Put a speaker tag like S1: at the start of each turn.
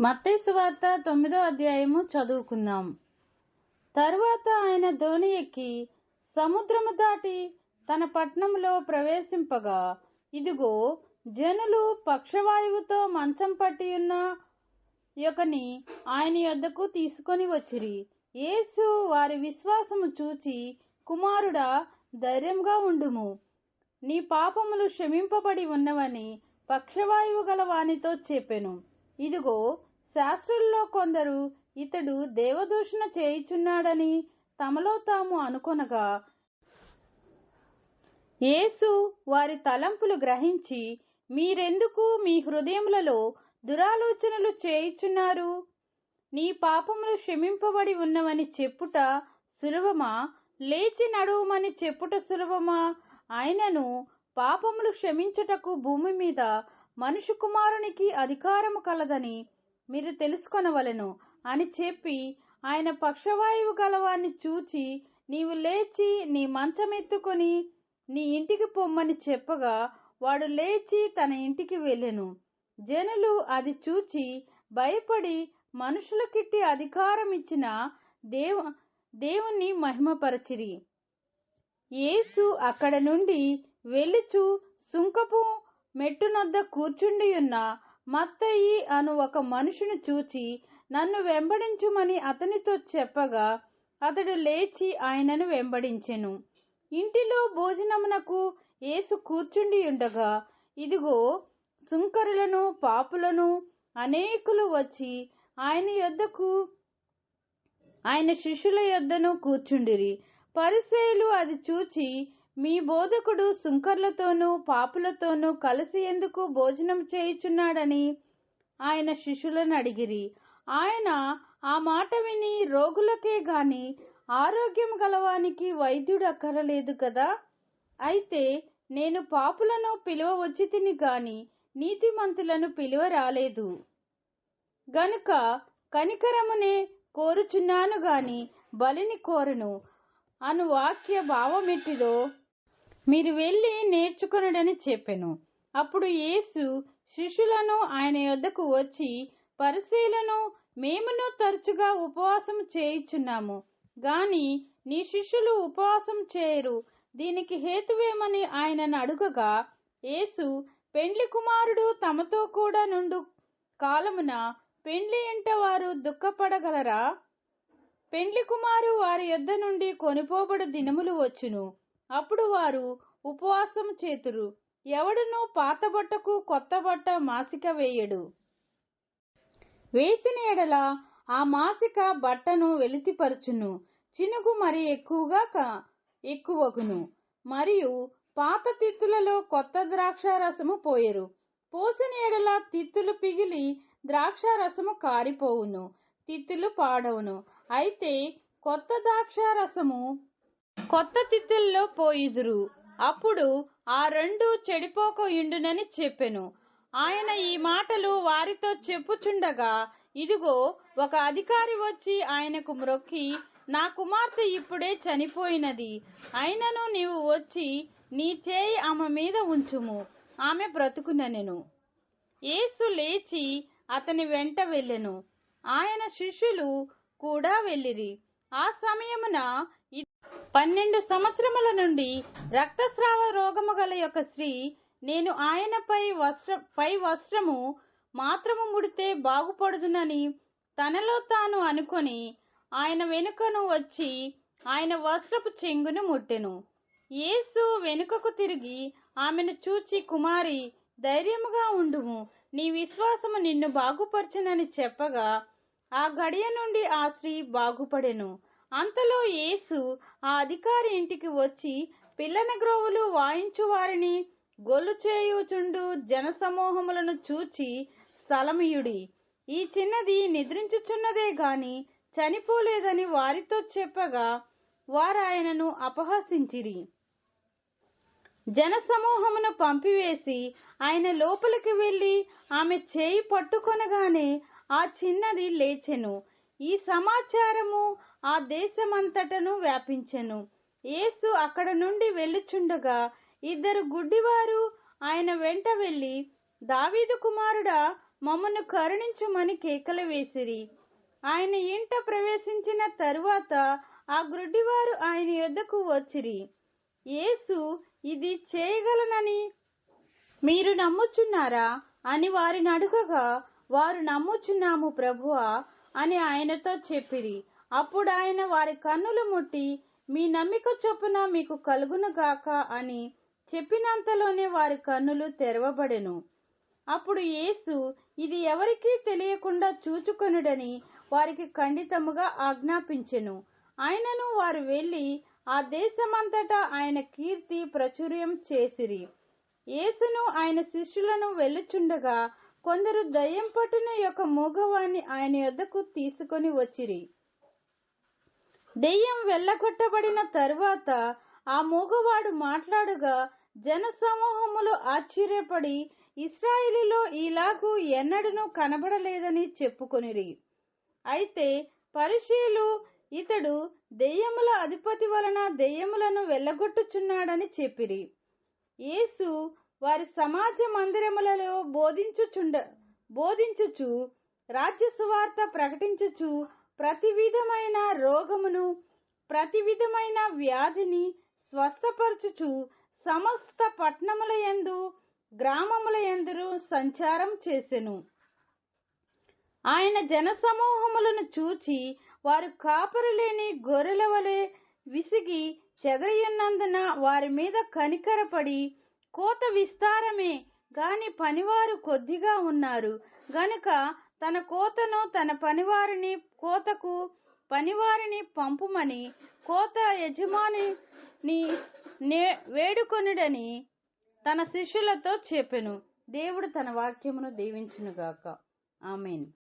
S1: మత్తేసు వార్త తొమ్మిదో అధ్యాయము చదువుకుందాం. తరువాత ఆయన ధోని ఎక్కి సముద్రము దాటి తన పట్నంలో ప్రవేశింపగా ఇదిగో జనులు పక్షవాయువుతో మంచం పట్టి ఉన్న యొక్కని ఆయన యొద్దకు తీసుకొని వచ్చిరి. యేసు వారి విశ్వాసము చూచి కుమారుడా ధైర్యంగా ఉండుము. నీ పాపములు క్షమింపబడి ఉన్నవని పక్షవాయువు గల వానితో చెప్పెను. ఇదిగో శాస్త్రుల్లో కొందరు ఇతడు దేవదూషణ చేయుచున్నాడని తమలో తాము అనుకొనగా యేసు వారి తలంపులు గ్రహించి మీరెందుకు మీ హృదయములలో దురాలోచనలు చేయుచున్నారు? నీ పాపములు క్షమింపబడి ఉన్నవని చెప్పుట సులభమా? లేచి నడువమని చెప్పుట సులభమా? ఆయనను పాపములు క్షమించుటకు భూమి మీద మనుషు కుమారునికి అధికారము కలదని మీరు తెలుసుకొనవలెను. అని చెప్పి ఆయన పక్షవాయువు గలవాన్ని చూచి నీవు లేచి నీ మంచమెత్తుకొని నీ ఇంటికి పొమ్మని చెప్పగా వాడు లేచి తన ఇంటికి వెళ్ళెను. జనులు అది చూచి భయపడి మనుషులకిట్టి అధికారం ఇచ్చిన దేవ దేవుణ్ణి మహిమపరచిరి. యేసు అక్కడ నుండి వెళ్ళుచు సుంకపు మెట్టునొద్ద కూర్చుండియున్న మత్తయి అను ఒక మనుషుని చూచి నన్ను వెంబడించుమని అతనితో చెప్పగా అతడు లేచి ఆయనను వెంబడించెను. ఇంటిలో భోజనమునకు యేసు కూర్చుండి ఉండగా ఇదిగో సుంకరులను పాపులను అనేకులు వచ్చి ఆయన యొద్దకు ఆయన శిష్యుల యొద్దను కూర్చుండిరి. పరిసేలు అది చూచి మీ బోధకుడు సుంకర్లతోనూ పాపులతోనూ కలిసి ఎందుకు భోజనం చేయుచున్నాడని ఆయన శిష్యులను అడిగిరి. ఆయన ఆ మాట విని రోగులకే గాని ఆరోగ్యం గలవానికి వైద్యుడు అక్కరలేదు కదా? అయితే నేను పాపులను పిలువ వచ్చి తిని గాని నీతిమంతులను పిలువ రాలేదు గనుక కనికరమునే కోరుచున్నాను గాని బలిని కోరును. అను వాక్య భావమెట్టిదో మీరు వెళ్ళి నేర్చుకొనడని చెప్పెను. అప్పుడు యేసు శిష్యులను ఆయన యొద్దకు వచ్చి పరిశీలను మేమును తరచుగా ఉపవాసం చేయుచున్నాము గాని నీ శిష్యులు ఉపవాసం చేయరు. దీనికి హేతువేమని ఆయనను అడుగగా యేసు పెండ్లి కుమారుడు తమతో కూడా నుండు కాలమున పెండ్లి ఇంట వారు దుఃఖపడగలరా? పెండ్లి కుమారు వారి యొద్ద నుండి కొనిపోబడు దినములు వచ్చును. అప్పుడు వారు ఉపవాసం చేతురు. ఎవడనో పాత బట్టకు కొత్త బట్ట మాసిక వేయడు. వేసిన ఎడల ఆ మాసిక బట్టను వెలితిపరచును. చినుగు మరి ఎక్కువగా క- ఎక్కువగును. మరియు పాత తిత్తులలో కొత్త ద్రాక్ష రసము పోయరు. పోసిన ఎడల తిత్తులు పిగిలి ద్రాక్ష రసము కారిపోవును తిత్తులు పాడవును. అయితే కొత్త ద్రాక్ష రసము కొత్త తిత్తుల్లో పోయిదురు. అప్పుడు ఆ రెండు చెడిపోక ఉండునని చెప్పెను. ఆయన ఈ మాటలు వారితో చెప్పుచుండగా ఇదిగో ఒక అధికారి వచ్చి ఆయనకు మ్రొక్కి నా కుమార్తె ఇప్పుడే చనిపోయినది. అయినను నీవు వచ్చి నీ చేయి ఆమె మీద ఉంచుము. ఆమె బ్రతుకునెను యేసు లేచి అతని వెంట వెళ్ళెను. ఆయన శిష్యులు కూడా వెళ్ళిరి. ఆ సమయమున పన్నెండు సంవత్సరముల నుండి రక్తస్రావ రోగము గల యొక్క స్త్రీ నేను ఆయనపై వస్త్ర పై వస్త్రము మాత్రము ముడితే బాగుపడుదునని తనలో తాను అనుకొని ఆయన వెనుకను వచ్చి ఆయన వస్త్రపు చెంగును ముట్టెను. యేసు వెనుకకు తిరిగి ఆమెను చూచి కుమారి ధైర్యముగా ఉండుము. నీ విశ్వాసము నిన్ను బాగుపరచునని చెప్పగా ఆ గడియ నుండి ఆ స్త్రీ బాగుపడెను. అంతలో యేసు ఆ అధికారి ఇంటికి వచ్చి పిల్లన గ్రోవులు వాయించు వారిని గొల్లు చేయుచుండు జనసమూహములను చూచి సలమియుడి ఈ చిన్నది నిద్రించుచున్నదే గాని చనిపోలేదని వారితో చెప్పగా వారు ఆయనను అపహసించిరి. జనసమూహమును పంపివేసి ఆయన లోపలికి వెళ్ళి ఆమె చేయి పట్టుకొనగానే ఆ చిన్నది లేచెను. ఈ సమాచారము ఆ దేశమంతటను వ్యాపించెను. యేసు అక్కడ నుండి వెళ్ళుచుండగా ఇద్దరు గుడ్డివారు ఆయన వెంట వెళ్ళి దావీదు కుమారుడా మమ్మను కరుణించుమని కేకలు వేసిరి. ఆయన ఇంట ప్రవేశించిన తరువాత ఆ గుడ్డివారు ఆయన యొద్దకు వచ్చిరి. యేసు ఇది చేయగలనని మీరు నమ్ముచున్నారా? అని వారిని అడుగగా వారు నమ్ముచున్నాము ప్రభువా అని ఆయనతో చెప్పిరి. అప్పుడు ఆయన వారి కన్నులు ముట్టి మీ నమ్మిక చొప్పున మీకు కలుగునుగాక అని చెప్పినంతలోనే వారి కన్నులు తెరవబడెను. అప్పుడు యేసు ఇది ఎవరికీ తెలియకుండా చూచుకొనుడని వారికి ఖండితముగా ఆజ్ఞాపించెను. ఆయనను వారు వెళ్ళి ఆ దేశమంతటా ఆయన కీర్తి ప్రచుర్యం చేసిరి. యేసును ఆయన శిష్యులను వెళ్ళుచుండగా కొందరు దయ్యం పట్టిన యొక్క మూగవాన్ని ఆయన యొద్దకు తీసుకొని వచ్చిరి. దెయ్యం వెళ్ళగొట్టబడిన తరువాత ఆ మూగవాడు మాట్లాడుగా జనసమూహములు ఆశ్చర్యపడి ఇస్రాయిలీలో ఇలాగూ ఎన్నడనూ కనబడలేదని చెప్పుకొనిరి. అయితే పరిశీలు ఇతడు దెయ్యముల అధిపతి వలన దెయ్యములను వెళ్ళగొట్టుచున్నాడని చెప్పిరి. యేసు వారి సమాజ మందిరములలో బోధించుచుండ బోధించుచు రాజ్య సువార్త ప్రకటించుచు ప్రతి విధమైన రోగమును ప్రతి విధమైన వ్యాధిని స్వస్థపరచుచు సమస్త పట్టణముల యందు గ్రామముల యందు సంచారం చేసెను. ఆయన జనసమూహములను చూచి వారు కాపరులేని గొర్రెల వలె విసిగి చెదరయున్నందున వారి మీద కనికరపడి కోత విస్తారమే గాని పనివారు కొద్దిగా ఉన్నారు. గనుక తన కోతను తన పనివారిని కోతకు పనివారిని పంపుమని కోత యజమానిని నే వేడుకొనుడని తన శిష్యులతో చెప్పెను. దేవుడు తన వాక్యమును దీవించునుగాక. ఆమెన్.